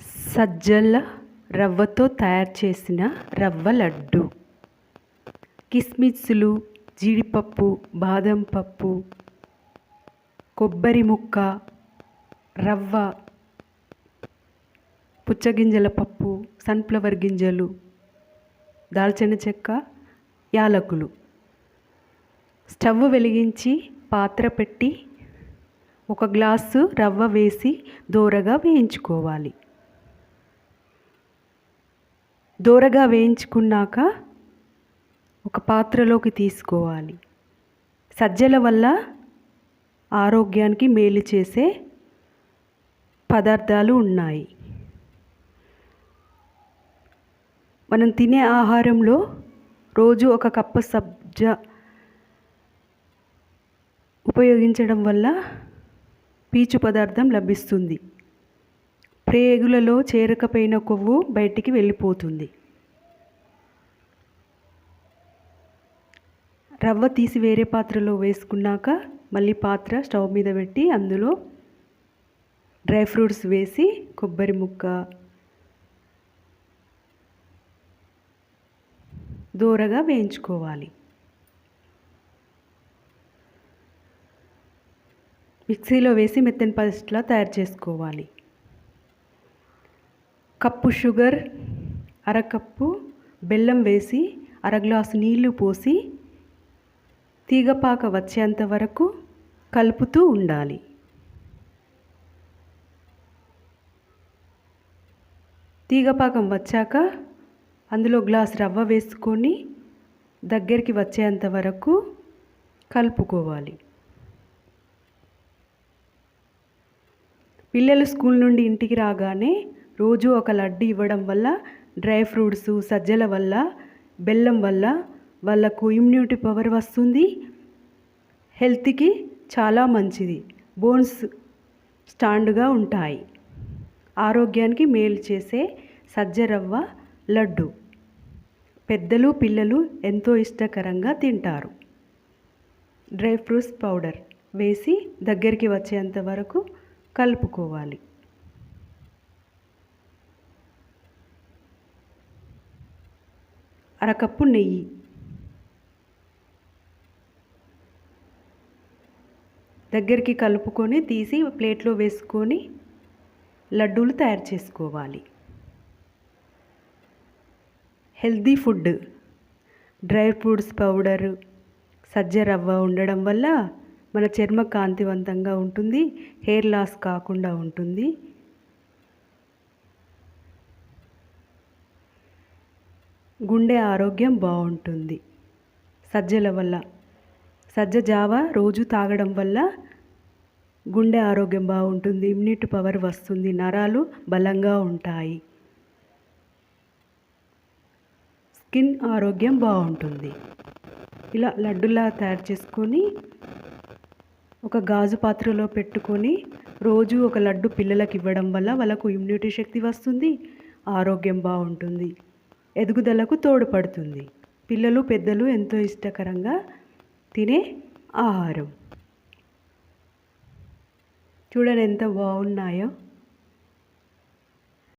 సజ్జల రవ్వతో తయారు చేసిన రవ్వ లడ్డు. కిస్మిస్సులు జీడిపప్పు బాదం పప్పు కొబ్బరి ముక్క రవ్వ పుచ్చగింజల పప్పు సన్ఫ్లవర్ గింజలు దాల్చిన చెక్క యాలకులు. స్టవ్ వెలిగించి పాత్ర పెట్టి ఒక గ్లాసు రవ్వ వేసి దోరగా వేయించుకోవాలి. దోరగా వేయించుకున్నాక ఒక పాత్రలోకి తీసుకోవాలి. సజ్జల వల్ల ఆరోగ్యానికి మేలు చేసే పదార్థాలు ఉన్నాయి. మనం తినే ఆహారంలో రోజు ఒక కప్పు సబ్జ ఉపయోగించడం వల్ల పీచు పదార్థం లభిస్తుంది. ప్రేగులలో చేరకపోయిన కొవ్వు బయటికి వెళ్ళిపోతుంది. రవ్వ తీసి వేరే పాత్రలో వేసుకున్నాక మళ్ళీ పాత్ర స్టవ్ మీద పెట్టి అందులో డ్రై ఫ్రూట్స్ వేసి కొబ్బరి ముక్క దూరగా వేయించుకోవాలి. మిక్సీలో వేసి మెత్తని పేస్ట్లా తయారు చేసుకోవాలి. కప్పు షుగర్ అరకప్పు బెల్లం వేసి అర గ్లాసు నీళ్ళు పోసి తీగపాక వచ్చేంత వరకు కలుపుతూ ఉండాలి. తీగపాకం వచ్చాక అందులో గ్లాస్ రవ్వ వేసుకొని దగ్గరికి వచ్చేంత వరకు కలుపుకోవాలి. పిల్లలు స్కూల్ నుండి ఇంటికి రాగానే రోజు ఒక లడ్డు ఇవ్వడం వల్ల డ్రై ఫ్రూట్స్ సజ్జల వల్ల బెల్లం వల్ల వాళ్ళకు ఇమ్యూనిటీ పవర్ వస్తుంది. హెల్త్కి చాలా మంచిది. బోన్స్ స్టాండ్గా ఉంటాయి. ఆరోగ్యానికి మేలు చేసే సజ్జ రవ్వ లడ్డు. పెద్దలు పిల్లలు ఎంతో ఇష్టకరంగా తింటారు. డ్రై ఫ్రూట్స్ పౌడర్ వేసి దగ్గరికి వచ్చేంత వరకు కలుపుకోవాలి. అరకప్పు నెయ్యి. దగ్గరికి కలుపుకొని తీసి ప్లేట్లో వేసుకొని లడ్డూలు తయారు చేసుకోవాలి. Healthy food. Dry fruits powder సజ్జ రవ్వ ఉండడం వల్ల మన చర్మ కాంతివంతంగా ఉంటుంది హెయిర్ లాస్ కాకుండా ఉంటుంది. గుండె ఆరోగ్యం బాగుంటుంది. సజ్జల వల్ల. సజ్జ జావ రోజు తాగడం వల్ల గుండె ఆరోగ్యం బాగుంటుంది. ఇమ్యూనిటీ పవర్ వస్తుంది. నరాలు బలంగా ఉంటాయి. స్కిన్ ఆరోగ్యం బాగుంటుంది. ఇలా లడ్డులా తయారు చేసుకొని ఒక గాజు పాత్రలో పెట్టుకొని రోజు ఒక లడ్డు పిల్లలకు ఇవ్వడం వల్ల వాళ్ళకు ఇమ్యూనిటీ శక్తి వస్తుంది. ఆరోగ్యం బాగుంటుంది. ఎదుగుదలకు తోడ్పడుతుంది. పిల్లలు పెద్దలు ఎంతో ఇష్టకరంగా తినే ఆహారం. చూడండి ఎంత బాగున్నాయో.